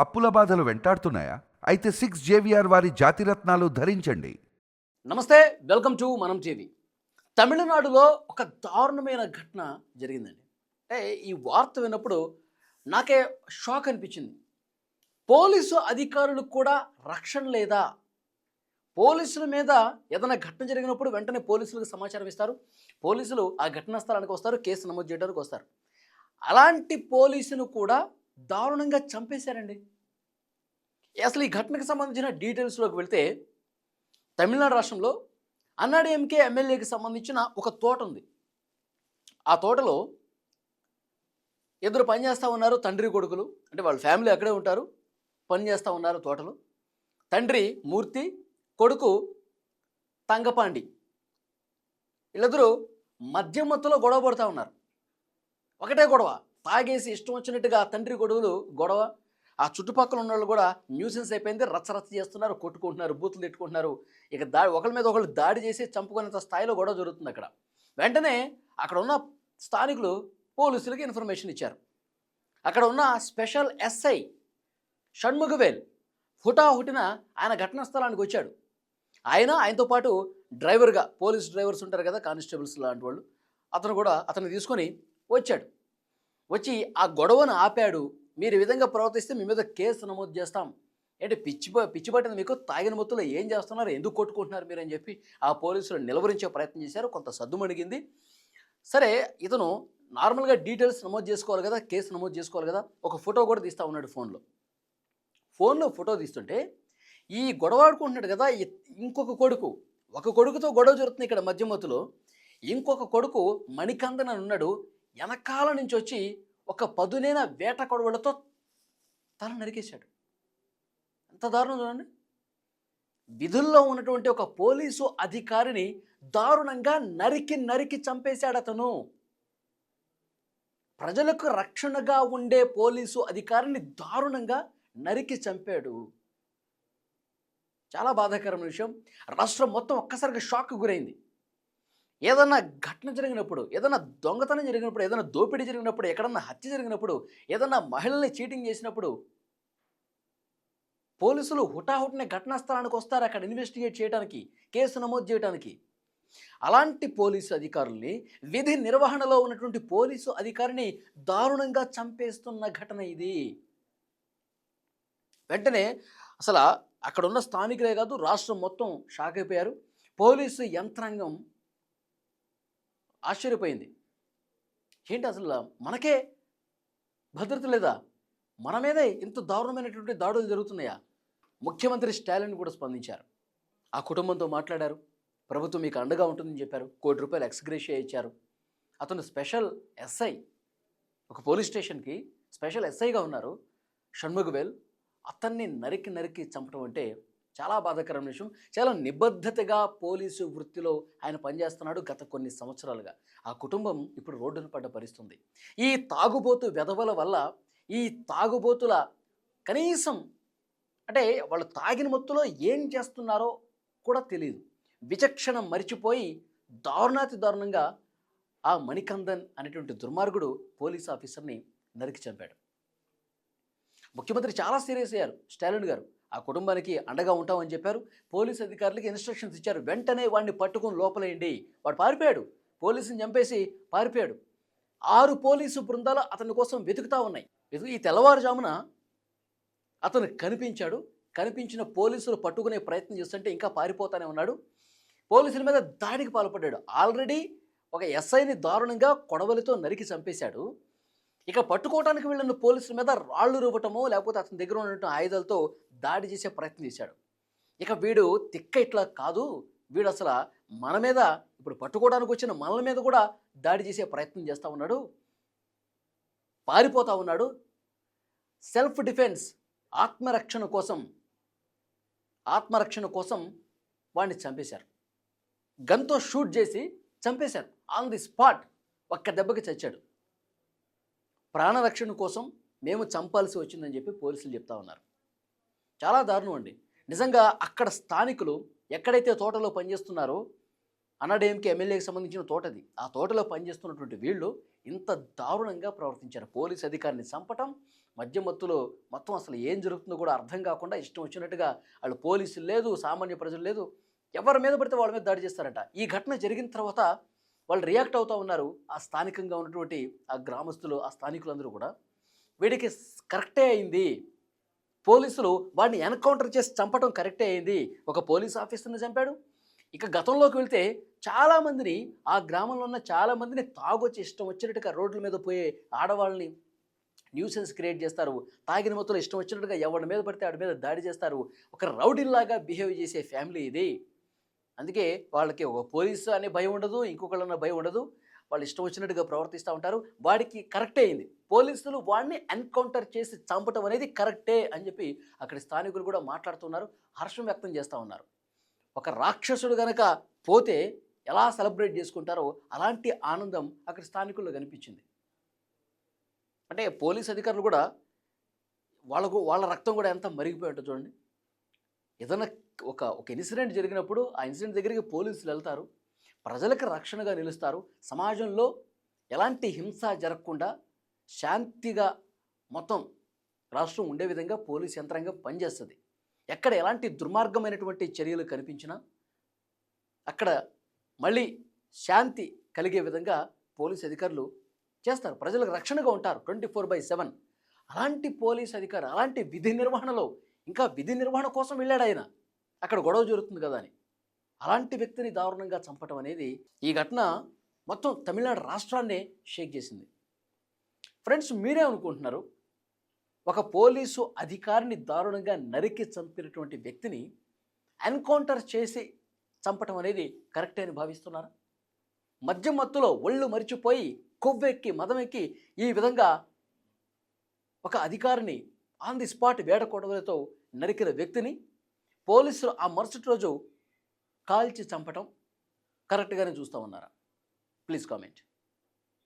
అప్పుల బాధలు వెంటాడుతున్నాయా? అయితే సిక్స్ జేవిఆర్ వారి జాతిరత్నాలు ధరించండి. నమస్తే వెల్కమ్ టు మనం టీవీ. తమిళనాడులో ఒక దారుణమైన ఘటన జరిగిందండి. అంటే ఈ వార్త విన్నప్పుడు నాకే షాక్ అనిపించింది. పోలీసు అధికారులకు కూడా రక్షణ లేదా? పోలీసుల మీద ఏదైనా ఘటన జరిగినప్పుడు వెంటనే పోలీసులకు సమాచారం ఇస్తారు. పోలీసులు ఆ ఘటనా స్థలానికి వస్తారు కేసు నమోదు చేయడానికి వస్తారు. అలాంటి పోలీసును కూడా దారుణంగా చంపేశారండి. అసలు ఈ ఘటనకు సంబంధించిన డీటెయిల్స్లోకి వెళ్తే తమిళనాడు రాష్ట్రంలో అన్నాడీఎంకే ఎమ్మెల్యేకి సంబంధించిన ఒక తోట ఉంది. ఆ తోటలో ఇద్దరు పనిచేస్తూ ఉన్నారు తండ్రి కొడుకులు. అంటే వాళ్ళ ఫ్యామిలీ అక్కడే ఉంటారు. పనిచేస్తూ ఉన్నారు తోటలో. తండ్రి మూర్తి కొడుకు తంగపాండి. వీళ్ళిద్దరూ మద్యం మత్తులో గొడవ పడుతూ ఉన్నారు. ఒకటే గొడవ. తాగేసి ఇష్టం వచ్చినట్టుగా తండ్రి కొడుకులు గొడవ ఆ చుట్టుపక్కల ఉన్న వాళ్ళు కూడా న్యూసెన్స్ అయిపోయింది రచ్చ రచ్చ చేస్తున్నారు కొట్టుకుంటున్నారు బూతులు తిట్టుకుంటున్నారు. ఇక దాడి ఒకరి మీద ఒకళ్ళు దాడి చేసి చంపుకునేంత స్థాయిలో గొడవ జరుగుతుంది అక్కడ. వెంటనే అక్కడ ఉన్న స్థానికులు పోలీసులకి ఇన్ఫర్మేషన్ ఇచ్చారు. అక్కడ ఉన్న స్పెషల్ ఎస్ఐ షణ్ముఖవేల్ హుటాహుటిన ఆయన ఘటనా స్థలానికి వచ్చాడు. ఆయన ఆయనతో పాటు డ్రైవర్గా పోలీస్ డ్రైవర్స్ ఉంటారు కదా కానిస్టేబుల్స్ లాంటి వాళ్ళు. అతను కూడా అతన్ని తీసుకొని వచ్చాడు. వచ్చి ఆ గొడవను ఆపాడు మీరు ఈ విధంగా ప్రవర్తిస్తే మీ మీద కేసు నమోదు చేస్తాం. అంటే పిచ్చి ప- పిచ్చి పట్టింది మీకు తాగిన మొత్తంలో ఏం చేస్తున్నారు? ఎందుకు కొట్టుకుంటున్నారు మీరు అని చెప్పి ఆ పోలీసులు నిలవరించే ప్రయత్నం చేశారు. కొంత సద్దుమణిగింది సరే ఇతను నార్మల్గా డీటెయిల్స్ నమోదు చేసుకోవాలి కదా కేసు నమోదు చేసుకోవాలి కదా ఒక ఫోటో కూడా తీస్తూ ఉన్నాడు ఫోన్లో. ఫోన్లో ఫోటో తీస్తుంటే ఈ గొడవ ఆడుకుంటున్నాడు కదా ఇంకొక కొడుకు. ఒక కొడుకుతో గొడవ జరుగుతుంది ఇక్కడ మధ్యమతులో ఇంకొక కొడుకు మణికందన్ అని ఉన్నాడు. వెనకాల నుంచి వచ్చి ఒక పదునైన వేట కొడవలతో తల నరికేశాడు. ఎంత దారుణం చూడండి. విధుల్లో ఉన్నటువంటి ఒక పోలీసు అధికారిని దారుణంగా నరికి నరికి చంపేశాడు అతను. ప్రజలకు రక్షణగా ఉండే పోలీసు అధికారిని దారుణంగా నరికి చంపాడు. చాలా బాధాకరమైన విషయం. రాష్ట్రం మొత్తం ఒక్కసారిగా షాక్ గురైంది. ఏదన్నా ఘటన జరిగినప్పుడు ఏదైనా దొంగతనం జరిగినప్పుడు ఏదైనా దోపిడీ జరిగినప్పుడు ఎక్కడన్నా హత్య జరిగినప్పుడు ఏదన్నా మహిళల్ని చీటింగ్ చేసినప్పుడు పోలీసులు హుటాహుటిన ఘటనా స్థలానికి వస్తారు అక్కడ ఇన్వెస్టిగేట్ చేయడానికి కేసు నమోదు చేయడానికి అలాంటి పోలీసు అధికారుల్ని విధి నిర్వహణలో ఉన్నటువంటి పోలీసు అధికారిని దారుణంగా చంపేస్తున్న ఘటన ఇది. వెంటనే అసలు అక్కడ ఉన్న స్థానికులే కాదు రాష్ట్రం మొత్తం షాక్ అయిపోయారు. పోలీసు యంత్రాంగం ఆశ్చర్యపోయింది. ఏంటి అసలు మనకే భద్రత లేదా? మన మీదే ఇంత దారుణమైనటువంటి దాడులు జరుగుతున్నాయా? ముఖ్యమంత్రి స్టాలిన్ కూడా స్పందించారు. ఆ కుటుంబంతో మాట్లాడారు. ప్రభుత్వం మీకు అండగా ఉంటుందని చెప్పారు. కోటి రూపాయలు ఎక్స్గ్రేషియా ఇచ్చారు. అతను స్పెషల్ ఎస్ఐ. ఒక పోలీస్ స్టేషన్కి స్పెషల్ ఎస్ఐగా ఉన్నారు. షణ్ముఖవేల్ అతన్ని నరికి నరికి చంపడం అంటే చాలా బాధాకరమైన విషయం. చాలా నిబద్ధతగా పోలీసు వృత్తిలో ఆయన పనిచేస్తున్నాడు గత కొన్ని సంవత్సరాలుగా. ఆ కుటుంబం ఇప్పుడు రోడ్డున పడ్డ పరిస్థితుంది. ఈ తాగుబోతు వెధవల వల్ల ఈ తాగుబోతుల కనీసం అంటే వాళ్ళు తాగిన మొత్తులో ఏం చేస్తున్నారో కూడా తెలియదు విచక్షణ మరిచిపోయి దారుణాతి దారుణంగా ఆ మణికందన్ అనేటువంటి దుర్మార్గుడు పోలీస్ ఆఫీసర్ని నరికి చంపాడు. ముఖ్యమంత్రి చాలా సీరియస్ అయ్యారు. స్టాలిన్ గారు. ఆ కుటుంబానికి అండగా ఉంటామని చెప్పారు. పోలీస్ అధికారులకి ఇన్స్ట్రక్షన్స్ ఇచ్చారు. వెంటనే వాడిని పట్టుకుని లోపలేయండి. వాడు పారిపోయాడు. పోలీసుని చంపేసి పారిపోయాడు. ఆరు పోలీసు బృందాలు అతని కోసం వెతుకుతా ఉన్నాయి. వెతుకు ఈ తెల్లవారుజామున అతను కనిపించాడు. కనిపించిన పోలీసులు పట్టుకునే ప్రయత్నం చేస్తుంటే ఇంకా పారిపోతానే ఉన్నాడు. పోలీసుల మీద దాడికి పాల్పడ్డాడు. ఆల్రెడీ ఒక ఎస్ఐని దారుణంగా కొడవలితో నరికి చంపేశాడు. ఇక పట్టుకోవడానికి వెళ్ళిన పోలీసుల మీద రాళ్ళు రువ్వటమో లేకపోతే అతని దగ్గర ఉన్న ఆయుధాలతో దాడి చేసే ప్రయత్నం చేశాడు. ఇక వీడు తిక్క ఇట్లా కాదు. వీడు అసలు మన మీద ఇప్పుడు పట్టుకోవడానికి వచ్చిన మనల మీద కూడా దాడి చేసే ప్రయత్నం చేస్తూ ఉన్నాడు. పారిపోతూ ఉన్నాడు. సెల్ఫ్ డిఫెన్స్ ఆత్మరక్షణ కోసం ఆత్మరక్షణ కోసం వాడిని చంపేశారు. గన్తో షూట్ చేసి చంపేశారు. ఆన్ ది స్పాట్ ఒక్క దెబ్బకి చచ్చాడు. ప్రాణరక్షణ కోసం మేము చంపాల్సి వచ్చిందని చెప్పి పోలీసులు చెప్తా ఉన్నారు. చాలా దారుణం అండి. నిజంగా అక్కడ స్థానికులు ఎక్కడైతే తోటలో పనిచేస్తున్నారో అన్నాడేంకి ఎమ్మెల్యేకి సంబంధించిన తోటది. ఆ తోటలో పనిచేస్తున్నటువంటి వీళ్ళు ఇంత దారుణంగా ప్రవర్తించారు. పోలీస్ అధికారిని చంపటం మధ్యమత్తులో మొత్తం అసలు ఏం జరుగుతుందో కూడా అర్థం కాకుండా ఇష్టం వచ్చినట్టుగా వాళ్ళు పోలీసులు లేదు సామాన్య ప్రజలు లేదు ఎవరి మీద పడితే వాళ్ళ మీద దాడి చేస్తారట. ఈ ఘటన జరిగిన తర్వాత వాళ్ళు రియాక్ట్ అవుతూ ఉన్నారు ఆ స్థానికంగా ఉన్నటువంటి ఆ గ్రామస్తులు ఆ స్థానికులందరూ కూడా. వీడికి కరెక్టే అయింది. పోలీసులు వాడిని ఎన్కౌంటర్ చేసి చంపడం కరెక్టే అయింది. ఒక పోలీస్ ఆఫీసర్ని చంపాడు. ఇక గతంలోకి వెళ్తే చాలామందిని ఆ గ్రామంలో ఉన్న చాలామందిని తాగొచ్చి ఇష్టం వచ్చినట్టుగా రోడ్ల మీద పోయే ఆడవాళ్ళని న్యూసెన్స్ క్రియేట్ చేస్తారు. తాగిన మొత్తంలో ఇష్టం వచ్చినట్టుగా ఎవరి మీద పడితే వాడి మీద దాడి చేస్తారు. ఒక రౌడీల్లాగా బిహేవ్ చేసే ఫ్యామిలీ ఇది. అందుకే వాళ్ళకి ఒక పోలీసు అనే భయం ఉండదు ఇంకొకళ్ళన్న భయం ఉండదు. వాళ్ళు ఇష్టం వచ్చినట్టుగా ప్రవర్తిస్తూ ఉంటారు. వాడికి కరెక్టే అయింది. పోలీసులు వాడిని ఎన్కౌంటర్ చేసి చంపటం అనేది కరెక్టే అని చెప్పి అక్కడి స్థానికులు కూడా మాట్లాడుతున్నారు హర్షం వ్యక్తం చేస్తూ ఉన్నారు. ఒక రాక్షసుడు గనక పోతే ఎలా సెలబ్రేట్ చేసుకుంటారో అలాంటి ఆనందం అక్కడ స్థానికుల్లో కనిపించింది. అంటే పోలీస్ అధికారులు కూడా వాళ్ళకు వాళ్ళ రక్తం కూడా ఎంత మరిగిపోయి ఉంటుంది చూడండి. ఏదైనా ఒక ఒక ఇన్సిడెంట్ జరిగినప్పుడు ఆ ఇన్సిడెంట్ దగ్గరికి పోలీసులు వెళ్తారు. ప్రజలకు రక్షణగా నిలుస్తారు. సమాజంలో ఎలాంటి హింస జరగకుండా శాంతిగా మొత్తం రాష్ట్రం ఉండే విధంగా పోలీస్ యంత్రాంగం పనిచేస్తుంది. ఎక్కడ ఎలాంటి దుర్మార్గమైనటువంటి చర్యలు కనిపించినా అక్కడ మళ్ళీ శాంతి కలిగే విధంగా పోలీస్ అధికారులు చేస్తారు. ప్రజలకు రక్షణగా ఉంటారు. Twenty four by seven. అలాంటి పోలీస్ అధికారులు అలాంటి విధి నిర్వహణలో ఇంకా విధి నిర్వహణ కోసం వెళ్ళాడు ఆయన. అక్కడ గొడవ జరుగుతుంది కదా అని. అలాంటి వ్యక్తిని దారుణంగా చంపటం అనేది ఈ ఘటన మొత్తం తమిళనాడు రాష్ట్రాన్నే షేక్ చేసింది. ఫ్రెండ్స్ మీరే అనుకుంటున్నారు ఒక పోలీసు అధికారిని దారుణంగా నరికి చంపినటువంటి వ్యక్తిని ఎన్కౌంటర్ చేసి చంపటం అనేది కరెక్టే అని భావిస్తున్నారా? మద్యం మత్తులో ఒళ్ళు మరిచిపోయి కొవ్వెక్కి మదమెక్కి ఈ విధంగా ఒక అధికారిని ఆన్ ది స్పాట్ వేడకొడవలతో నరికిన వ్యక్తిని పోలీసులు ఆ మరుసటి రోజు కాల్చి చంపటం కరెక్ట్గానే చూస్తూ ఉన్నారా? Please comment.